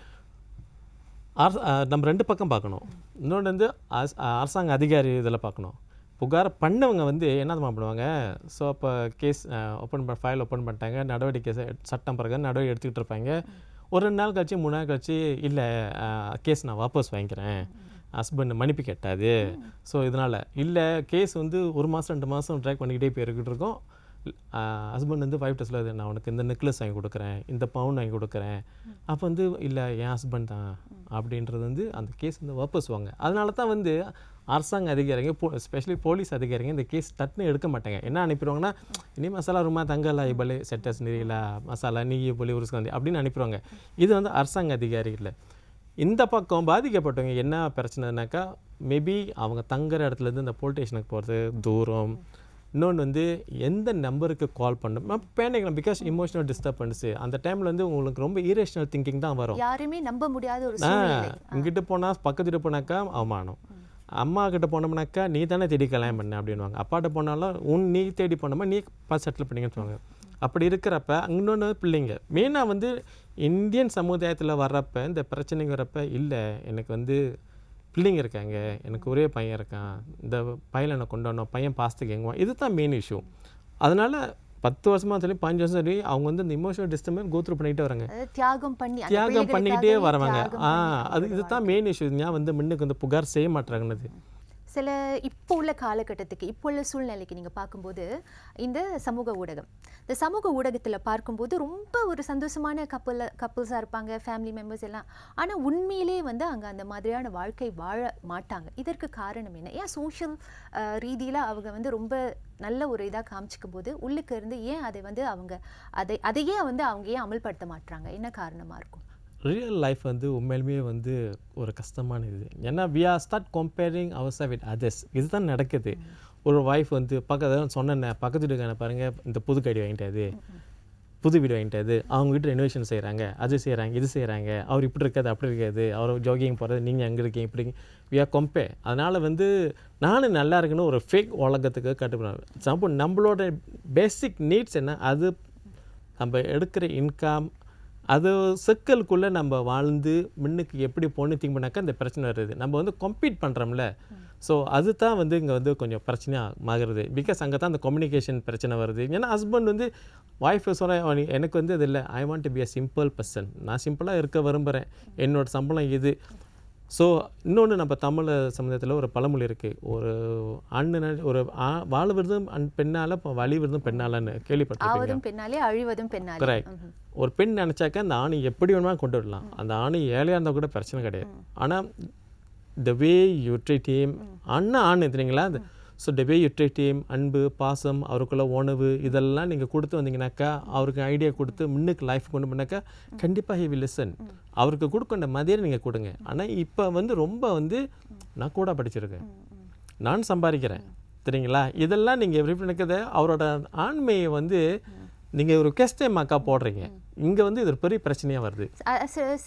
நம்ம ரெண்டு பக்கம் பார்க்கணும். இன்னொன்று வந்து அரச- அரசாங்க அதிகாரி இதில் பார்க்கணும். புகார் பண்ணவங்க வந்து என்ன பண்ணுவாங்க? ஸோ அப்போ கேஸ் ஓப்பன் பண்ண ஃபைல் ஓப்பன் பண்ணிட்டாங்க. நடவடிக்கை சட்டம் பிறகு நடவடிக்கை எடுத்துக்கிட்டு இருப்பாங்க. ஒரு ரெண்டு நாள் கழிச்சு மூணு நாள் கழிச்சு இல்லை கேஸ் நான் வாபஸ் வாங்கிக்கிறேன். ஹஸ்பண்ட் மன்னிப்பு கேட்டாது. ஸோ இதனால். இல்லை கேஸ் வந்து ஒரு மாதம் ரெண்டு மாதம் ட்ராக் பண்ணிக்கிட்டே போயிருக்கிட்டு இருக்கோம். ஹஸ்பண்ட் வந்து ஃபைவ் டேஸில் நான் உனக்கு இந்த நெக்லஸ் வாங்கி கொடுக்குறேன் இந்த பவுன் வாங்கி கொடுக்குறேன். அப்போ வந்து இல்லை என் ஹஸ்பண்ட் தான். அப்படின்றது வந்து அந்த கேஸ் வந்து வாங்க. அதனால தான் வந்து அரசாங்க அதிகாரிங்க போ ஸ்பெஷலி போலீஸ் அதிகாரிங்க இந்த கேஸ் டக்குன்னு எடுக்க மாட்டாங்க. என்ன அனுப்பிடுவாங்கன்னா இனி மசாலா ரூமா தங்கலா இபலே செட்டஸ் நிரியலா மசாலா நீ பொலி உருஸ்காந்தி அப்படின்னு அனுப்பிடுவாங்க. இது வந்து அரசாங்க அதிகாரி இல்லை. இந்த பக்கம் பாதிக்கப்பட்டவங்க என்ன பிரச்சனைனாக்கா மேபி அவங்க தங்குற இடத்துலேருந்து இந்த போலீஸ் ஸ்டேஷனுக்கு போகிறது தூரம் இன்னொன்று வந்து எந்த நம்பருக்கு கால் பண்ணணும்? பேனிக்கலாம் பிகாஸ் இமோஷனல் டிஸ்டர்பன்ஸு அந்த டைமில் வந்து உங்களுக்கு ரொம்ப ஈரேஷனல் திங்கிங் தான் வரும். யாருமே நம்ப முடியாத ஒரு இங்கிட்டு போனால் பக்கத்து வீட்டு போனாக்கா அவமானம். அம்மா கிட்ட போனோம்னாக்கா நீ தானே தேடி கல்யாணம் பண்ண? அப்படின்வாங்க அப்பாட்ட போனாலும் உன் நீ தேடி போனோமா நீ பார்த்து செட்டில் பண்ணிங்கன்னு சொல்லுவாங்க. அப்படி இருக்கிறப்ப இன்னொன்று பிள்ளைங்க. மெயினாக வந்து இந்தியன் சமுதாயத்தில் வர்றப்ப இந்த பிரச்சனைங்க வரப்ப இல்லை எனக்கு வந்து பிள்ளைங்க இருக்காங்க எனக்கு ஒரே பையன் இருக்கான் இந்த பையனை நான் கொண்டு வரணும் பையன் பாசத்துக்கு எங்குவான் இது தான் மெயின் இஷ்யூ அதனால் பத்து வருஷமா சரி பதினஞ்சு வருஷம் சரி அவங்க வந்து இந்த இமோஷனல் டிஸ்டர்பன்ஸ் கோத்ரூ பண்ணிக்கிட்டே வராங்க. தியாகம் பண்ணி தியாகம் பண்ணிக்கிட்டே வரவாங்க ஆ அது இதுதான் மெயின் இஷ்யூ ஏன் வந்து முன்னுக்கு வந்து புகார் செய்ய மாட்டாங்கன்னது சில இப்போ உள்ள காலகட்டத்துக்கு இப்போ உள்ள சூழ்நிலைக்கு நீங்கள் பார்க்கும்போது இந்த சமூக ஊடகம். இந்த சமூக ஊடகத்தில் பார்க்கும்போது ரொம்ப ஒரு சந்தோஷமான கப்பல் கப்புள்ஸாக இருப்பாங்க ஃபேமிலி மெம்பர்ஸ் எல்லாம். ஆனால் உண்மையிலே வந்து அங்கே அந்த மாதிரியான வாழ்க்கை வாழ மாட்டாங்க. இதற்கு காரணம் என்ன? ஏன் சோஷியல் ரீதியில் அவங்க வந்து ரொம்ப நல்ல ஒரு இதாக காமிச்சிக்கும் போது உள்ளுக்கு இருந்து ஏன் அதை வந்து அவங்க அதை அதையே வந்து அவங்க ஏன் அமல்படுத்த மாட்டுறாங்க என்ன காரணமாக இருக்கும்? ரியல் லைஃப் வந்து உண்மையிலுமே வந்து ஒரு கஷ்டமான இது ஏன்னா we are start comparing our with others இதுதான் நடக்குது. ஒரு ஒய்ஃப் வந்து பக்கத்து சொன்னேன் பக்கத்து வீட்டுக்கான பாருங்கள் இந்த புது கடி வாங்கிட்டாது புது வீடு வாங்கிட்டாது அவங்க வீட்டு ரெனோவேஷன் செய்கிறாங்க அது செய்கிறாங்க இது செய்கிறாங்க அவர் இப்படி இருக்காது அப்படி இருக்காது அவர் ஜாகிங் போகிறது நீங்கள் அங்கே இருக்கீங்க இப்படி வி ஆர் கம்பே அதனால் வந்து நானும் நல்லா இருக்குன்னு ஒரு ஃபேக் உலகத்துக்கு கட்டுப்படுறேன். எக்ஸாம்பிள் நம்மளோட பேசிக் நீட்ஸ் என்ன? அது நம்ம எடுக்கிற இன்கம் அது சிக்கலுக்குள்ளே நம்ம வாழ்ந்து முன்னுக்கு எப்படி போகணும் திங்க் பண்ணாக்கா இந்த பிரச்சனை வருது. நம்ம வந்து கம்பீட் பண்ணுறோம்ல ஸோ அதுதான் வந்து இங்கே வந்து கொஞ்சம் பிரச்சனையாக ஆகிறது பிகாஸ் அங்கே தான் அந்த கம்யூனிகேஷன் பிரச்சனை வருது. ஏன்னா ஹஸ்பண்ட் வந்து ஒய்ஃப் சொன்ன எனக்கு வந்து இது இல்லை. I want to be a simple person நான் சிம்பிளாக இருக்க விரும்புகிறேன் என்னோடய சம்பளம் இது. ஸோ இன்னொன்று நம்ம தமிழ் சமுதாயத்தில் ஒரு பழமொழி இருக்குது ஒரு ஆண் ஒரு வாழுவதும் அண் பெண்ணால் இப்போ வழிவதும் பெண்ணாலன்னு கேள்விப்பட்டிருப்பீங்க ஆவதும் பெண்ணாலே அழிவதும் பெண்ணாலே. கரெக்ட். ஒரு பெண் நினச்சாக்கா அந்த ஆணை எப்படி வேணுமா கொண்டு வரலாம். அந்த ஆணை ஏழையாக இருந்தால் கூட பிரச்சனை கிடையாது. ஆனால் the way you treat team அண்ணா ஆண் தெரியுங்களா? ஸோ ட்ரீட் டீம் அன்பு பாசம் அவருக்குள்ள உணவு இதெல்லாம் நீங்கள் கொடுத்து வந்தீங்கன்னாக்கா அவருக்கு ஐடியா கொடுத்து முன்னுக்கு லைஃப் கொண்டு போனாக்கா கண்டிப்பாக ஹி வில் லிசன் அவருக்கு கொடுக்கின்ற மதியம் நீங்கள் கொடுங்க. ஆனால் இப்போ வந்து ரொம்ப வந்து நான் கூட படிச்சிருக்கேன். நான் சம்பாதிக்கிறேன். சரிங்களா இதெல்லாம் நீங்கள் எப்படி நினைக்கிறத அவரோட ஆண்மையை வந்து நீங்கள் ஒரு கெஸ்டேமாக்கா போடுறீங்க. இங்கே வந்து இது ஒரு பெரிய பிரச்சனையாக வருது.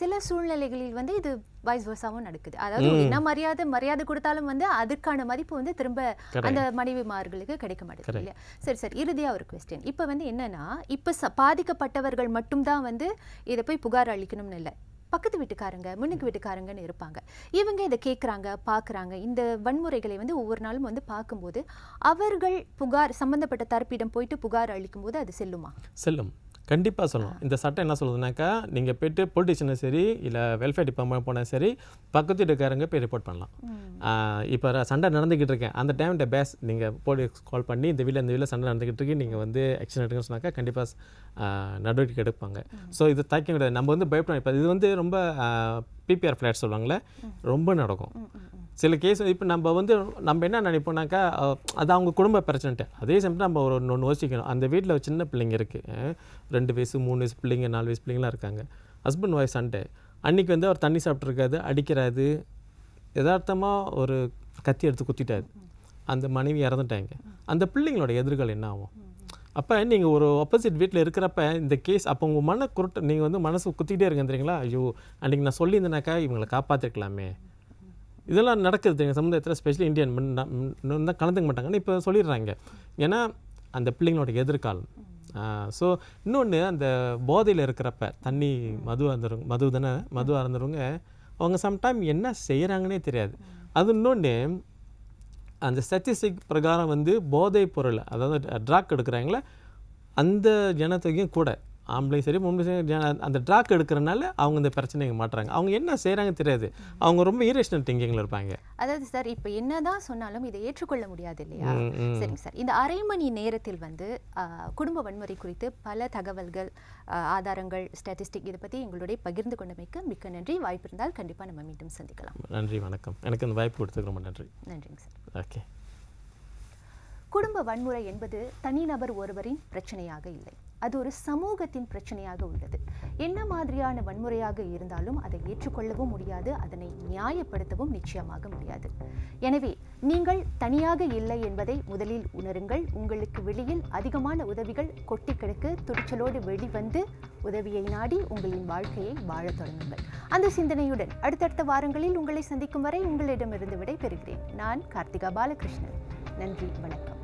சில சூழ்நிலைகளில் வந்து இது வைஸ் வர்சாவும் நடக்குது. அதாவது என்ன மரியாதை மரியாதை கொடுத்தாலும் வந்து அதுக்கான மதிப்பு வந்து திரும்ப அந்த மனைவிமார்களுக்கு கிடைக்க மாட்டேங்குது இல்லையா? சரி சரி. இறுதியா ஒரு கொஸ்டின் இப்போ வந்து என்னன்னா இப்போ பாதிக்கப்பட்டவர்கள் மட்டும்தான் வந்து இதை போய் புகார் அளிக்கணும்னு இல்லை. பக்கத்து வீட்டுக்காரங்க முன்னுக்கு வீட்டுக்காரங்கன்னு இருப்பாங்க. இவங்க இதை கேட்குறாங்க பார்க்குறாங்க இந்த வன்முறைகளை வந்து ஒவ்வொரு நாளும் வந்து பார்க்கும்போது அவர்கள் புகார் சம்பந்தப்பட்ட தரப்பிடம் போயிட்டு புகார் அளிக்கும்போது அது செல்லுமா? செல்லும். கண்டிப்பாக சொல்லணும். இந்த சட்டம் என்ன சொல்லுதுனாக்கா நீங்கள் போயிட்டு பொலிட்டிஷியனும் சரி இல்லை வெல்ஃபேர் டிபார்ட்மெண்ட் போனால் சரி பக்கத்து வீட்டுக்காரங்க போய் ரிப்போர்ட் பண்ணலாம். இப்போ சண்டை நடந்துக்கிட்டு இருக்கேன் அந்த டைம்ல பேஸ் நீங்கள் போலீஸ் கால் பண்ணி இந்த வீட்டில் இந்த வீட்டில் சண்டை நடந்துக்கிட்டு இருக்கு நீங்கள் வந்து ஆக்ஷன் எடுக்கணும்னு சொன்னாக்கா கண்டிப்பாக நடவடிக்கை எடுப்பாங்க. ஸோ இது தைக்க முடியாது நம்ம வந்து பயப்படணும் இப்போ இது வந்து ரொம்ப பிபிஆர் ஃப்ளாட் சொல்லுவாங்களே ரொம்ப நடக்கும். சில கேஸ் இப்போ நம்ம வந்து நம்ம என்ன நினைப்போம்னாக்கா அது அவங்க குடும்ப பிரச்சனைட்டு அதே சமயம் நம்ம ஒரு ஒன்று யோசிக்கணும். அந்த வீட்டில் சின்ன பிள்ளைங்க இருக்குது ரெண்டு வயசு மூணு வயசு பிள்ளைங்க நாலு வயசு பிள்ளைங்களாம் இருக்காங்க. ஹஸ்பண்ட் ஒய்ஃப் சண்டை. அன்னைக்கு வந்து அவர் தண்ணி சாப்பிட்ருக்காது அடிக்கிறாது யதார்த்தமாக ஒரு கத்தி எடுத்து குத்திட்டாரு. அந்த மனைவி இறந்துட்டாங்க. அந்த பிள்ளைங்களோட எதிர்காலம் என்ன ஆகும்? அப்போ நீங்கள் ஒரு ஆப்போசிட் வீட்டில் இருக்கிறப்ப இந்த கேஸ் அப்போ உங்கள் மன குருட்டு நீங்கள் வந்து மனசு குத்திக்கிட்டே இருங்க தெரியுங்களா? ஐயோ அன்றைக்கி நான் சொல்லியிருந்தேனாக்கா இவங்களை காப்பாற்றிருக்கலாமே இதெல்லாம் நடக்குது எங்கள் சமுதாயத்தில் ஸ்பெஷலி இந்தியன் இன்னும் தான் கலந்துக்க மாட்டாங்கன்னு இப்போ சொல்லிடுறாங்க. ஏன்னா அந்த பிள்ளைங்களோட எதிர்காலம். ஸோ இன்னொன்று அந்த போதையில் இருக்கிறப்ப தண்ணி மது அருந்தவங்க மது தானே மது அருந்தவங்க அவங்க சம்டைம் என்ன செய்கிறாங்கன்னே தெரியாது. அது இன்னொன்று அந்த ஸ்டாட்டிஸ்டிக் பிரகாரம் வந்து போதைப் பொருள் அதாவது ட்ராக் எடுக்கிறாங்களே அந்த ஜனத்தொகையும் கூட ஆம்பளையும் சரி பொம்பளை சரி அந்த ட்ராக் எடுக்கிறனால அவங்க இந்த பிரச்சனைங்க மாட்டுறாங்க. அவங்க என்ன செய்கிறாங்க தெரியாது. அவங்க ரொம்ப ஈரேஷனல் திங்கிங்கில் இருப்பாங்க. அதாவது சார் இப்போ என்னதான் சொன்னாலும் இதை ஏற்றுக்கொள்ள முடியாது இல்லையா. சரிங்க சார் இந்த அரை மணி நேரத்தில் வந்து குடும்ப வன்முறை குறித்து பல தகவல்கள் ஆதாரங்கள் ஸ்டாட்டிஸ்டிக் இதை பற்றி எங்களுடைய பகிர்ந்து கொண்டமைக்கு மிக்க நன்றி. வாய்ப்பு இருந்தால் கண்டிப்பாக நம்ம மீண்டும் சந்திக்கலாம். நன்றி வணக்கம். எனக்கு இந்த வாய்ப்பு கொடுத்ததுக்கு ரொம்ப நன்றி. நன்றிங்க சார் ஓகே. குடும்ப வன்முறை என்பது தனிநபர் ஒருவரின் பிரச்சனையாக இல்லை. அது ஒரு சமூகத்தின் பிரச்சனையாக உள்ளது. என்ன மாதிரியான வன்முறையாக இருந்தாலும் அதை ஏற்றுக்கொள்ளவும் முடியாது அதனை நியாயப்படுத்தவும் நிச்சயமாக முடியாது. எனவே நீங்கள் தனியாக இல்லை என்பதை முதலில் உணருங்கள். உங்களுக்கு வெளியில் அதிகமான உதவிகள் கொட்டி கிடக்கு துணிச்சலோடு வெளிவந்து உதவியை நாடி உங்களின் வாழ்க்கையை வாழத் தொடங்குங்கள். அந்த சிந்தனையுடன் அடுத்தடுத்த வாரங்களில் உங்களை சந்திக்கும் வரை உங்களிடமிருந்து விடை பெறுகிறேன் நான் கார்த்திகா பாலகிருஷ்ணன். நன்றி வணக்கம்.